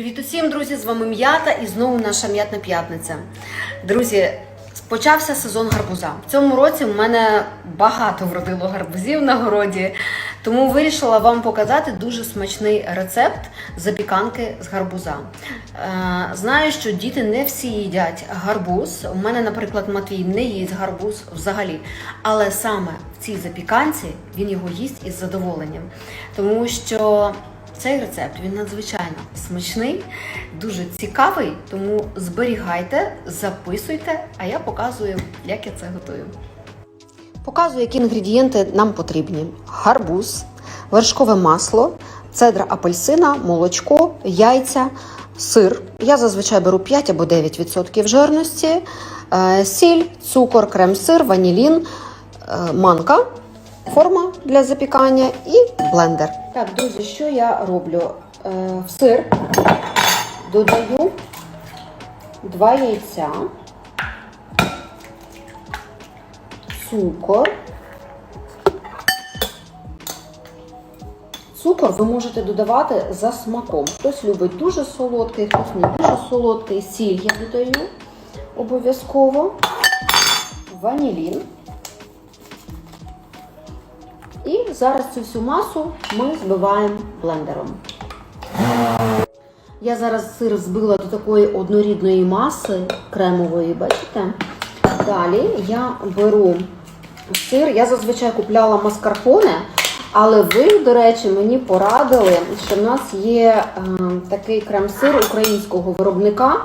Привіт усім, друзі! З вами М'ята і знову наша м'ятна п'ятниця. Друзі, почався сезон гарбуза. В цьому році у мене багато вродило гарбузів на городі, тому вирішила вам показати дуже смачний рецепт запіканки з гарбуза. Е, Знаю, що діти не всі їдять гарбуз. У мене, наприклад, Матвій не їсть гарбуз взагалі. Але саме в цій запіканці він його їсть із задоволенням, тому що цей рецепт він надзвичайно смачний, дуже цікавий, тому зберігайте, записуйте, а я показую, як я це готую. Показую, які інгредієнти нам потрібні: гарбуз, вершкове масло, цедра апельсина, молочко, яйця, сир. Я зазвичай беру 5 або 9% жирності, е, сіль, цукор, крем-сир, ванілін, е, манка форма для запікання і блендер. Так, друзі, що я роблю? Е, В сир додаю два яйця, цукор. Цукор ви можете додавати за смаком. Хтось любить дуже солодкий, хтось не дуже солодкий. Сіль я додаю обов'язково, ванілін. І зараз цю всю масу ми збиваємо блендером. Я зараз сир збила до такої однорідної маси кремової, бачите? Далі я беру сир. Я зазвичай купляла маскарпоне, але ви, до речі, мені порадили, що в нас є е, такий крем-сир українського виробника.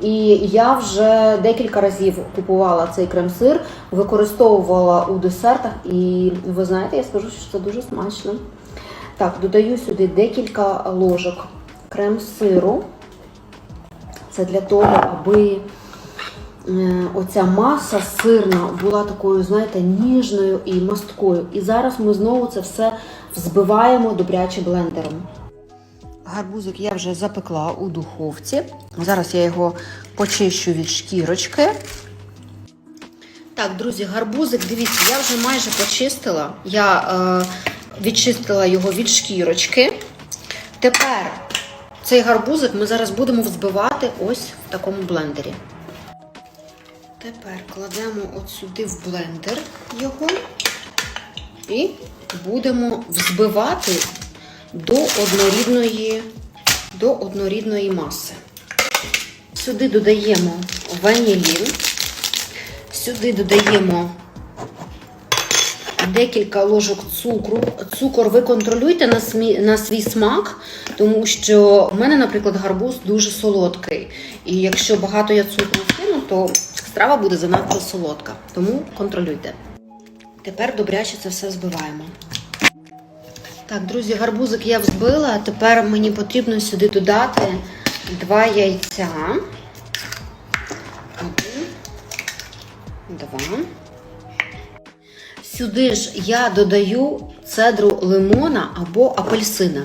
І я вже декілька разів купувала цей крем-сир, використовувала у десертах, і ви знаєте, я скажу, що це дуже смачно. Так, додаю сюди декілька ложок крем-сиру. Це для того, аби е, оця маса сирна була такою, знаєте, ніжною і масткою. І зараз ми знову це все взбиваємо добряче блендером. Гарбузик я вже запекла у духовці. Зараз я його почищу від шкірочки. Так, друзі, гарбузик, дивіться, я вже майже почистила. Я е, відчистила його від шкірочки. Тепер цей гарбузик ми зараз будемо взбивати ось в такому блендері. Тепер кладемо от сюди в блендер його і будемо взбивати до однорідної, до однорідної маси. Сюди додаємо ванілін, сюди додаємо декілька ложок цукру. Цукор ви контролюйте на, смі, на свій смак, тому що в мене, наприклад, гарбуз дуже солодкий. І якщо багато я цукру кину, то страва буде занадто солодка. Тому контролюйте. Тепер добряче це все збиваємо. Так, друзі, гарбузик я взбила. Тепер мені потрібно сюди додати два яйця. Два. Сюди ж я додаю цедру лимона або апельсина.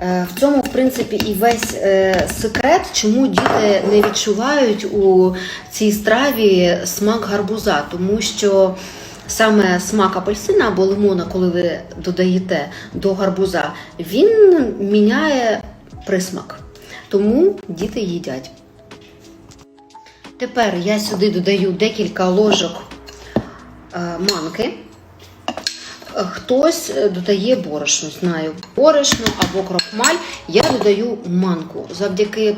Е, В цьому, в принципі, і весь е, секрет, чому діти не відчувають у цій страві смак гарбуза, тому що саме смак апельсина або лимона, коли ви додаєте до гарбуза, він міняє присмак. Тому діти їдять. Тепер я сюди додаю декілька ложок е, манки. Хтось додає борошно, знаю, борошно або крохмаль. Я додаю манку. Завдяки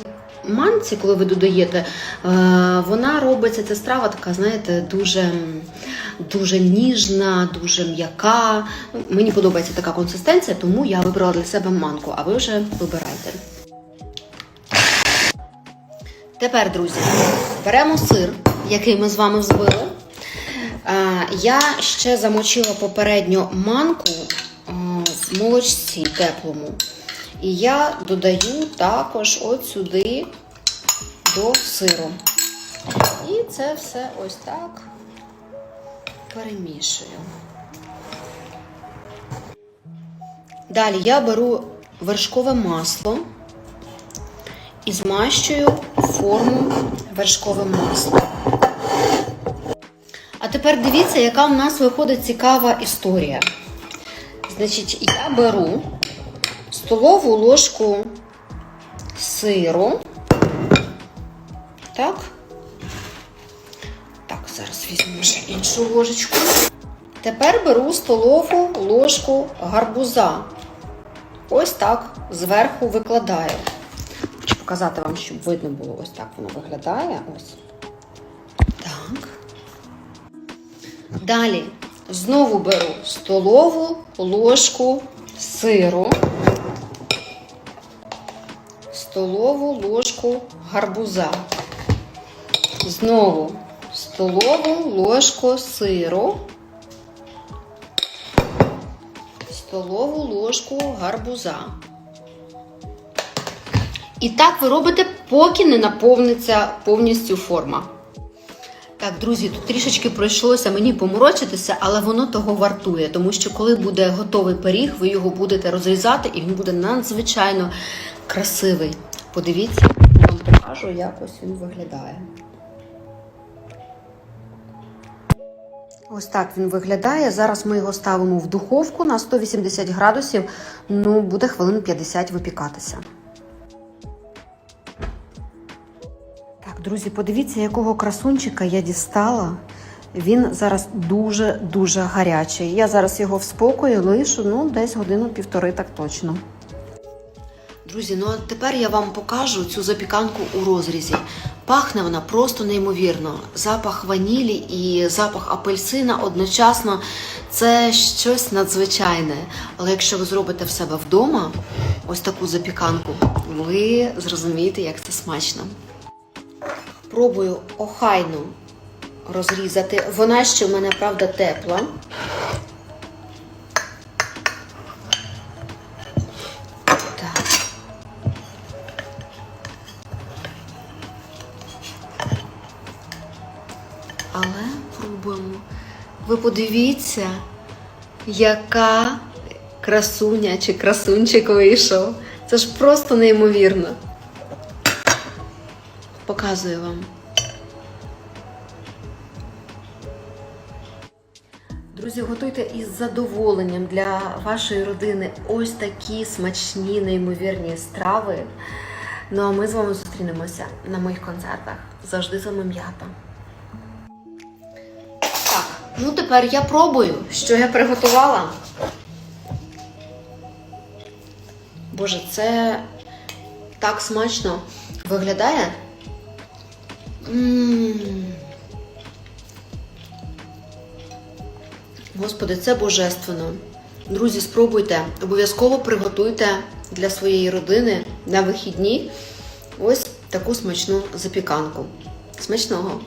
манці, коли ви додаєте, е, вона робиться, ця страва така, знаєте, дуже, дуже ніжна, дуже м'яка. Ну, Мені подобається така консистенція, тому я вибрала для себе манку, а ви вже вибирайте. Тепер, друзі, беремо сир, який ми з вами взбили. Я ще замочила попередньо манку в молочці теплому. І я додаю також от сюди до сиру. І це все ось так перемішую. Далі я беру вершкове масло і змащую форму вершковим маслом. А тепер дивіться, яка у нас виходить цікава історія. Значить, я беру столову ложку сиру. Так. Так, зараз візьму вже іншу ложечку. Тепер беру столову ложку гарбуза. Ось так зверху викладаю. Хочу показати вам, щоб видно було. Ось так воно виглядає. Ось. Так. Далі знову беру столову ложку сиру, столову ложку гарбуза. Знову столову ложку сиру, столову ложку гарбуза. І так ви робите, поки не наповниться повністю форма. Так, друзі, тут трішечки пройшлося мені поморочитися, але воно того вартує, тому що коли буде готовий пиріг, ви його будете розрізати і він буде надзвичайно красивий. Подивіться, я вам покажу, як ось він виглядає. Ось так він виглядає. Зараз ми його ставимо в духовку на 180 градусів. Ну, буде хвилин 50 випікатися. Так, друзі, подивіться, якого красунчика я дістала. Він зараз дуже-дуже гарячий. Я зараз його в спокої лишу, ну, десь годину-півтори, так точно. Друзі, ну а тепер я вам покажу цю запіканку у розрізі. Пахне вона просто неймовірно. Запах ванілі і запах апельсина одночасно це щось надзвичайне. Але якщо ви зробите в себе вдома ось таку запіканку, ви зрозумієте, як це смачно. Пробую охайно розрізати. Вона ще в мене, правда, тепла. Але пробуємо. Ви подивіться, яка красуня чи красунчик вийшов. Це ж просто неймовірно. Показую вам. Друзі, готуйте із задоволенням для вашої родини ось такі смачні, неймовірні страви. Ну а ми з вами зустрінемося на моїх концертах. Завжди з вами. Ну тепер я пробую, що я приготувала. Боже, це так смачно виглядає. М. Господи, це божественно. Друзі, спробуйте, обов'язково приготуйте для своєї родини на вихідні ось таку смачну запіканку. Смачного!